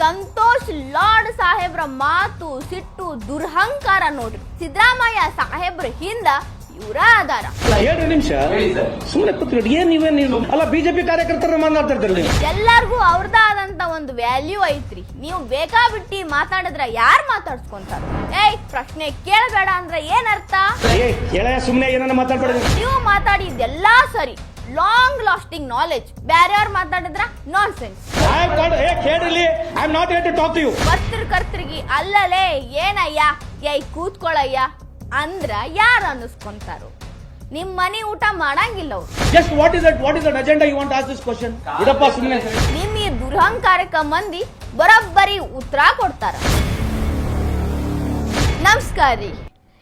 ಸಂತೋಷ್ ಲಾರ್ಡ್ ಸಾಹೇಬ್ರ ಮಾತು ಸಿಟ್ಟು ದುರ್ಹಂಕಾರ ನೋಡ್ರಿ ಸಿದ್ದರಾಮಯ್ಯ ಸಾಹೇಬ್ರ ಹಿಂದ ಇವರ ಆಧಾರ ಎರಡು ನಿಮಿಷ. ಸುಮ್ಮನೆ ಕೂತ್ಕೊಂಡು ಏನ್ ನೀವೇ ನೀವು ಅಲ್ಲ ಬಿಜೆಪಿ ಕಾರ್ಯಕರ್ತರ ನೀವು. ಎಲ್ಲಾರ್ಗೂ ಅವ್ರದ್ದ ಆದಂತ ಒಂದು ವ್ಯಾಲ್ಯೂ ಐತ್ರಿ. ನೀವು ಬೇಕಾಬಿಟ್ಟಿ ಮಾತಾಡಿದ್ರ ಯಾರ್ ಮಾತಾಡ್ಸ್ಕೊಂತಾರ? ಏಯ್ ಪ್ರಶ್ನೆ ಕೇಳಬೇಡ ಅಂದ್ರೆ ಏನರ್ಥ? ಅರ್ಥ ಏ ಸುಮ್ಮನೆ ಏನನ್ನ ಮಾತಾಡ್ಬೇಡಿ. ನೀವು ಮಾತಾಡಿದ್ದೆಲ್ಲಾ ಸರಿ. ಲಾಂಗ್ ಲಾಸ್ಟಿಂಗ್ ನಾಲೆಜ್ ಬ್ಯಾರ್ಯಾರು ಮಾತಾಡಿದ್ರ? ನಾನ್ ಸೆನ್ಸ್ ಏ ಯು ಪತ್ರಕರ್ತರಿಗೆ ಅಲ್ಲಲೇ ಏನಯ್ಯ? ಏಯ್ ಕೂತ್ಕೊಳ್ಳಯ್ಯ ಅಂದ್ರ ಯಾರು ಅನ್ನಿಸ್ಕೊಂತಾರು? ನಿಮ್ ಮನಿ ಊಟ ಮಾಡಂಗಿಲ್ಲ ನಿಮ್ ಈ ದುರಹಂಕಾರಕ್ಕ ಮಂದಿ ಬರೋಬ್ಬರಿ ಉತ್ತರ ಕೊಡ್ತಾರ. ನಮಸ್ಕಾರ ರೀ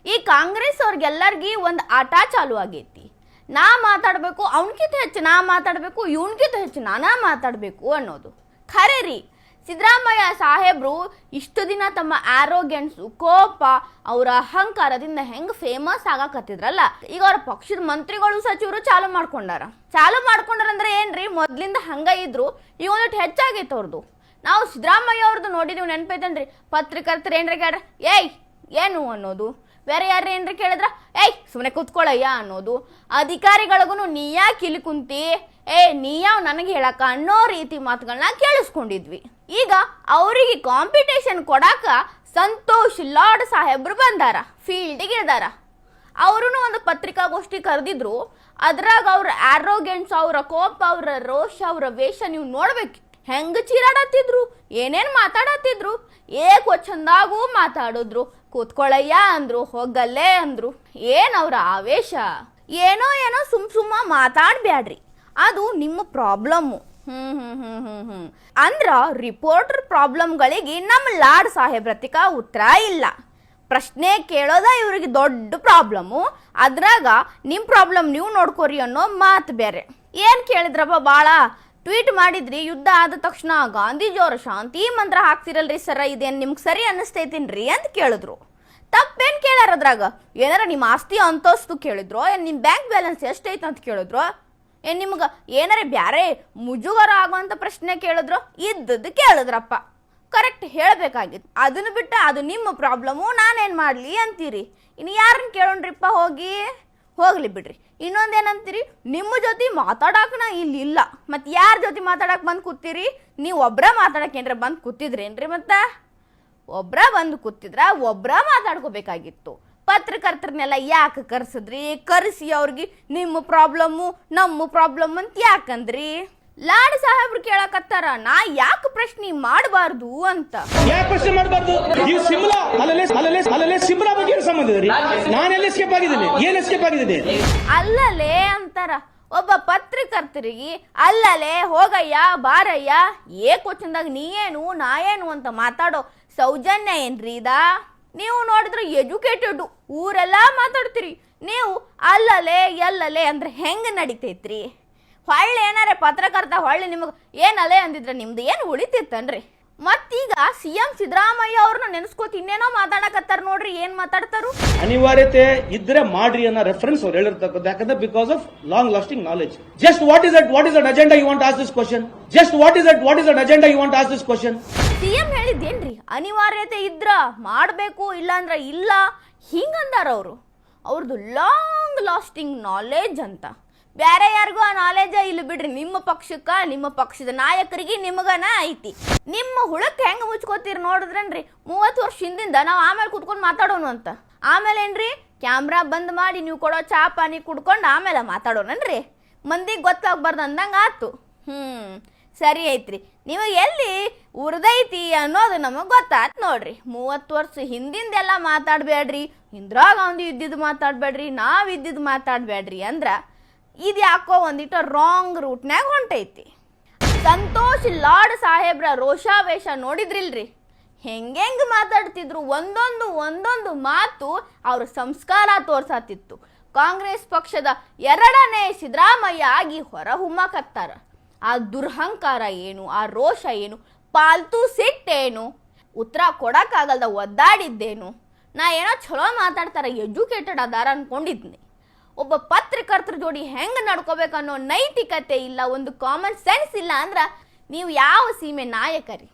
ಈ ಕಾಂಗ್ರೆಸ್ ಅವ್ರಿಗೆಲ್ಲರಿಗಿ ಒಂದ್ ಆಟ ಚಾಲು ಆಗೈತಿ. ನಾ ಮಾತಾಡಬೇಕು ಅವನಕ್ಕಿಂತ ಹೆಚ್ಚು ನಾ ಮಾತಾಡಬೇಕು ಇವನಿಗಿಂತ ಹೆಚ್ಚು ನಾನಾ ಮಾತಾಡಬೇಕು ಅನ್ನೋದು. ಖರೆ ರೀ ಸಿದ್ದರಾಮಯ್ಯ ಸಾಹೇಬರು ಇಷ್ಟು ದಿನ ತಮ್ಮ ಆರೋಗ್ಯನ್ಸು ಕೋಪ, ಅವರ ಅಹಂಕಾರದಿಂದ ಹೆಂಗೆ ಫೇಮಸ್ ಆಗಕತ್ತಿದ್ರಲ್ಲ, ಈಗ ಅವ್ರ ಪಕ್ಷದ ಮಂತ್ರಿಗಳು ಸಚಿವರು ಚಾಲು ಮಾಡ್ಕೊಂಡಾರ. ಚಾಲು ಮಾಡ್ಕೊಂಡಾರಂದ್ರೆ ಏನು ಏನ್ರಿ, ಮೊದಲಿಂದ ಹಂಗ ಇದ್ರು, ಈಗ ಒಂದಿಟ್ಟು ಹೆಚ್ಚಾಗೈತೆ ಅವ್ರದ್ದು ನಾವು ಸಿದ್ದರಾಮಯ್ಯ ಅವ್ರದ್ದು ನೋಡಿದೀವಿ ನೆನಪೈತೇನ್ರಿ ಪತ್ರಕರ್ತರು ಏನ್ರಿ ಗ್ಯಾಡ್ರ ಏಯ್, ಏನು ಅನ್ನೋದು? ಬೇರೆ ಯಾರು ಏನ್ರಿ ಕೇಳಿದ್ರ? ಏಯ್ ಸುಮ್ಮನೆ ಕೂತ್ಕೊಳ್ಳಯ್ಯ ಅನ್ನೋದು. ಅಧಿಕಾರಿಗಳಿಗೂ ನೀ ಯಾಕೆ ಇಲ್ಲಿ ಕುಂತಿ? ಏ, ನೀ ಯಾವ ನನಗೆ ಹೇಳಕ ಅನ್ನೋ ರೀತಿ ಮಾತುಗಳನ್ನ ಕೇಳಿಸ್ಕೊಂಡಿದ್ವಿ. ಈಗ ಅವರಿಗೆ ಕಾಂಪಿಟೇಷನ್ ಕೊಡಾಕ ಸಂತೋಷ್ ಲಾರ್ಡ್ ಸಾಹೇಬ್ರು ಬಂದಾರ ಫೀಲ್ಡಿಗೆ ಇಳ್ದಾರ ಅವರು ಒಂದು ಪತ್ರಿಕಾಗೋಷ್ಠಿ ಕರೆದಿದ್ರು. ಅದ್ರಾಗ ಅವ್ರ ಆರೋಗ್ಯನ್ಸ್ ಅವರ ಕೋಪ, ಅವರ ರೋಷ, ಅವರ ವೇಷ ನೀವು ನೋಡ್ಬೇಕು. ಹೆಂಗ್ ಚೀರಾಡತ್ತಿದ್ರು? ಏನೇನ್ ಮಾತಾಡತ್ತಿದ್ರು? ಏಕ ಚಂದಾಗೂ ಮಾತಾಡಿದ್ರು. ಕೂತ್ಕೊಳಯ್ಯ ಅಂದ್ರು, ಹೋಗಲ್ಲೇ ಅಂದ್ರು. ಏನ್ ಅವ್ರ ಆವೇಶ? ಏನೋ ಏನೋ ಸುಮ್ ಸುಮ್ಮ ಮಾತಾಡ್ಬ್ಯಾಡ್ರಿ. ಅದು ನಿಮ್ಮ ಪ್ರಾಬ್ಲಮ್ಮು. ಹ್ಞೂ ಹ್ಞೂ ಹ್ಞೂ ಹ್ಞೂ ಹ್ಞೂ ಅಂದ್ರ ರಿಪೋರ್ಟರ್ ಪ್ರಾಬ್ಲಮ್ಗಳಿಗೆ ನಮ್ಮ ಲಾಡ್ ಸಾಹೇಬ್ರತಿಕ ಉತ್ತರ ಇಲ್ಲ. ಪ್ರಶ್ನೆ ಕೇಳೋದ ಇವ್ರಿಗೆ ದೊಡ್ಡ ಪ್ರಾಬ್ಲಮ್ಮು. ಅದ್ರಾಗ ನಿಮ್ಮ ಪ್ರಾಬ್ಲಮ್ ನೀವು ನೋಡ್ಕೋರಿ ಅನ್ನೋ ಮಾತು ಬೇರೆ ಏನು ಕೇಳಿದ್ರಪ್ಪ ಭಾಳ ಟ್ವೀಟ್ ಮಾಡಿದ್ರಿ, ಯುದ್ಧ ಆದ ತಕ್ಷಣ ಗಾಂಧೀಜಿಯವ್ರ ಶಾಂತಿ ಮಂತ್ರ ಹಾಕ್ತಿರಲ್ರಿ ಸರ, ಇದೇನು ನಿಮ್ಗೆ ಸರಿ ಅನ್ನಿಸ್ತೈತಿನ್ರಿ ಅಂತ ಕೇಳಿದ್ರು. ತಪ್ಪೇನು ಕೇಳ್ಯಾರ ಅದ್ರಾಗ? ಏನಾರ ನಿಮ್ಮ ಆಸ್ತಿ ಅಂತಸ್ತು ಕೇಳಿದ್ರು, ಏನು ನಿಮ್ಮ ಬ್ಯಾಂಕ್ ಬ್ಯಾಲೆನ್ಸ್ ಎಷ್ಟೈತೆ ಅಂತ ಕೇಳಿದ್ರು? ಏನು ನಿಮ್ಗೆ ಏನಾರ ಬ್ಯಾರೆ ಮುಜುಗರ ಆಗುವಂಥ ಪ್ರಶ್ನೆ ಕೇಳಿದ್ರು? ಇದ್ದದ್ದು ಕೇಳಿದ್ರಪ್ಪ. ಕರೆಕ್ಟ್ ಹೇಳಬೇಕಾಗಿತ್ತು. ಅದನ್ನು ಬಿಟ್ಟು ಅದು ನಿಮ್ಮ ಪ್ರಾಬ್ಲಮು, ನಾನೇನು ಮಾಡಲಿ ಅಂತೀರಿ. ಇನ್ನು ಯಾರನ್ನ ಕೇಳೋಣ್ರಿಪ್ಪ ಹೋಗಿ? ಹೋಗ್ಲಿ ಬಿಡ್ರಿ. ಇನ್ನೊಂದೇನಂತೀರಿ? ನಿಮ್ಮ ಜೊತೆ ಮಾತಾಡಕ್ಕೆ ನಾ ಇಲ್ಲಿ ಇಲ್ಲ. ಮತ್ತು ಯಾರ ಜೊತೆ ಮಾತಾಡಕ್ಕೆ ಬಂದು ಕೂತೀರಿ? ನೀವು ಒಬ್ರ ಮಾತಾಡಕ್ಕೆ ಏನ್ರ ಬಂದು ಕೂತಿದ್ರೇನ್ರಿ ಮತ್ತೆ? ಒಬ್ರ ಬಂದು ಕೂತಿದ್ರ ಒಬ್ರ ಮಾತಾಡ್ಕೋಬೇಕಾಗಿತ್ತು. ಪತ್ರಕರ್ತರನ್ನೆಲ್ಲ ಯಾಕೆ ಕರ್ಸಿದ್ರಿ? ಕರೆಸಿ ಅವ್ರಿಗೆ ನಿಮ್ಮ ಪ್ರಾಬ್ಲಮ್ಮು ನಮ್ಮ ಪ್ರಾಬ್ಲಮ್ ಅಂತ ಯಾಕಂದ್ರಿ? ಲಾಡ್ ಸಾಹೇಬ್ರು ಕೇಳಕತ್ತಾರ ನಾ ಯಾಕೆ ಪ್ರಶ್ನೆ ಮಾಡಬಾರ್ದು ಅಂತ. ಯಾಕೆ ಪ್ರಶ್ನೆ ಮಾಡಬಾರ್ದು? ಈ ಸಿಮ್ಲಾ ಅಲ್ಲಲ್ಲೇ ಅಲ್ಲಲ್ಲೇ ಅಲ್ಲಲ್ಲೇ ಸಿಮ್ಲಾ ಬಗ್ಗೆ ಏನು ಸಂಬಂಧ ಇದೆ ಎಸ್ಕೇಪ್ ಆಗಿದ್ದೀನಿ? ಏನ್ ಎಸ್ಕೇಪ್ ಆಗಿದ್ದೀನಿ? ಅಲ್ಲಲೇ ಅಂತಾರ. ಒಬ್ಬ ಪತ್ರಕರ್ತರಿಗೆ ಅಲ್ಲಲೇ ಹೋಗಯ್ಯ ಬಾರಯ್ಯ ಏ ಕ್ವಶನ್ದಾಗ ನೀ ಏನು ನಾ ಏನು ಅಂತ ಮಾತಾಡೋ ಸೌಜನ್ಯ ಏನ್ರಿ ಇದಾ? ನೀವು ನೋಡಿದ್ರೆ ಎಜುಕೇಟೆಡ್ ಊರೆಲ್ಲ ಮಾತಾಡ್ತೀರಿ. ನೀವು ಅಲ್ಲಲೇ ಎಲ್ಲಲೇ ಅಂದ್ರೆ ಹೆಂಗೆ ನಡಿತೈತ್ರಿ? ಹೊಳ್ಳಿ ಏನಾರೆ ಪತ್ರಕರ್ತ ಹೊಳ್ಳಿ ನಿಮಗೆ ಏನಲೆ ಅಂದಿದ್ರೆ ನಿಮ್ದು ಏನು ಉಳಿತಿತ್ತನ್ರಿ? ಮತ್ತೀಗ ಸಿ ಎಂ ಸಿದ್ದರಾಮಯ್ಯ ಅವ್ರನ್ನ ನೆನೆಸ್ಕೋತ ಇನ್ನೇನೋ ಮಾತಾಡಕತ್ತಾರ ನೋಡ್ರಿ ಏನ್ ಮಾತಾಡ್ತಾರು? ಅನಿವಾರ್ಯತೆ ಇದ್ರೆ ಮಾಡ್ರಿ ಅನ್ನೋ ರೆಫರೆನ್ಸ್ ಅವ್ರು ಹೇಳಿರ್ತಕ್ಕಂಥ ಯಾಕಂದ್ರೆ because of long lasting knowledge just what is at what is at agenda you want as this question just what is at what is at agenda you want as this question CM ಹೇಳಿದ್ದೇನ್ರಿ? ಅನಿವಾರ್ಯತೆ ಇದ್ರ ಮಾಡಬೇಕು ಇಲ್ಲ ಅಂದ್ರೆ ಇಲ್ಲ ಹಿಂಗಂದಾರ ಅವರು. ಅವ್ರದ್ದು long lasting knowledge ಅಂತ. ಬೇರೆ ಯಾರಿಗೂ ಆ ನಾಲೆಜ ಇಲ್ಲ ಬಿಡ್ರಿ. ನಿಮ್ಮ ಪಕ್ಷಕ್ಕ, ನಿಮ್ಮ ಪಕ್ಷದ ನಾಯಕರಿಗೆ ನಿಮಗನ ಐತಿ. ನಿಮ್ಮ ಹುಳಕ್ಕೆ ಹೆಂಗ ಮುಚ್ಕೋತೀರಿ ನೋಡಿದ್ರೇನ್ರಿ? ಮೂವತ್ತು ವರ್ಷ ಹಿಂದಿಂದ ನಾವು ಆಮೇಲೆ ಕುತ್ಕೊಂಡು ಮಾತಾಡೋಣ ಅಂತ. ಆಮೇಲೆ ಏನ್ರಿ? ಕ್ಯಾಮ್ರಾ ಬಂದ್ ಮಾಡಿ ನೀವು ಕೊಡೋ ಚಾ, ಪಾನಿ ಕುಡ್ಕೊಂಡು ಆಮೇಲೆ ಮಾತಾಡೋಣನ್ರಿ ಮಂದಿಗೆ ಗೊತ್ತಾಗ್ಬಾರ್ದು ಅಂದಂಗೆ ಆತು ಹ್ಮ್, ಸರಿ ಐತ್ರಿ. ನಿಮಗೆ ಎಲ್ಲಿ ಉರ್ದೈತಿ ಅನ್ನೋದು ನಮಗೆ ಗೊತ್ತಾತ್ ನೋಡ್ರಿ. ಮೂವತ್ತು ವರ್ಷ ಹಿಂದಿಂದೆಲ್ಲ ಮಾತಾಡಬೇಡ್ರಿ. ಇಂದಿರಾ ಗಾಂಧಿ ಇದ್ದಿದ್ದು ಮಾತಾಡಬೇಡ್ರಿ, ನಾವು ಇದ್ದಿದ್ದು ಮಾತಾಡಬೇಡ್ರಿ ಅಂದ್ರ ಇದು ಯಾಕೋ ಒಂದಿಟ್ಟು ರಾಂಗ್ ರೂಟ್ನ್ಯಾಗ ಹೊಂಟೈತಿ. ಸಂತೋಷ್ ಲಾಡ್ ಸಾಹೇಬ್ರ ರೋಷಾವೇಶ ನೋಡಿದ್ರಿಲ್ರಿ? ಹೆಂಗೆಂಗ್ ಮಾತಾಡ್ತಿದ್ರು? ಒಂದೊಂದು ಒಂದೊಂದು ಮಾತು ಅವ್ರ ಸಂಸ್ಕಾರ ತೋರ್ಸಾತಿತ್ತು. ಕಾಂಗ್ರೆಸ್ ಪಕ್ಷದ ಎರಡನೇ ಸಿದ್ದರಾಮಯ್ಯ ಆಗಿ ಹೊರಹೊಮ್ಮಕತ್ತಾರ ಆ ದುರ್ಹಂಕಾರ ಏನು? ಆ ರೋಷ ಏನು? ಪಾಲ್ತು ಸಿಟ್ಟೇನು? ಉತ್ತರ ಕೊಡಕ್ಕಾಗಲ್ದ ಒದ್ದಾಡಿದ್ದೇನು? ನಾ ಏನೋ ಚಲೋ ಮಾತಾಡ್ತಾರ, ಎಜುಕೇಟೆಡ್ ಅದಾರ ಅನ್ಕೊಂಡಿದ್ನಿ. ಒಬ್ಬ ಪತ್ರಕರ್ತರ ಜೋಡಿ ಹೆಂಗ್ ನಡ್ಕೋಬೇಕನ್ನೋ ನೈತಿಕತೆ ಇಲ್ಲ, ಒಂದು ಕಾಮನ್ ಸೆನ್ಸ್ ಇಲ್ಲ ಅಂದ್ರೆ ನೀವು ಯಾವ ಸೀಮೆ ನಾಯಕರಿ?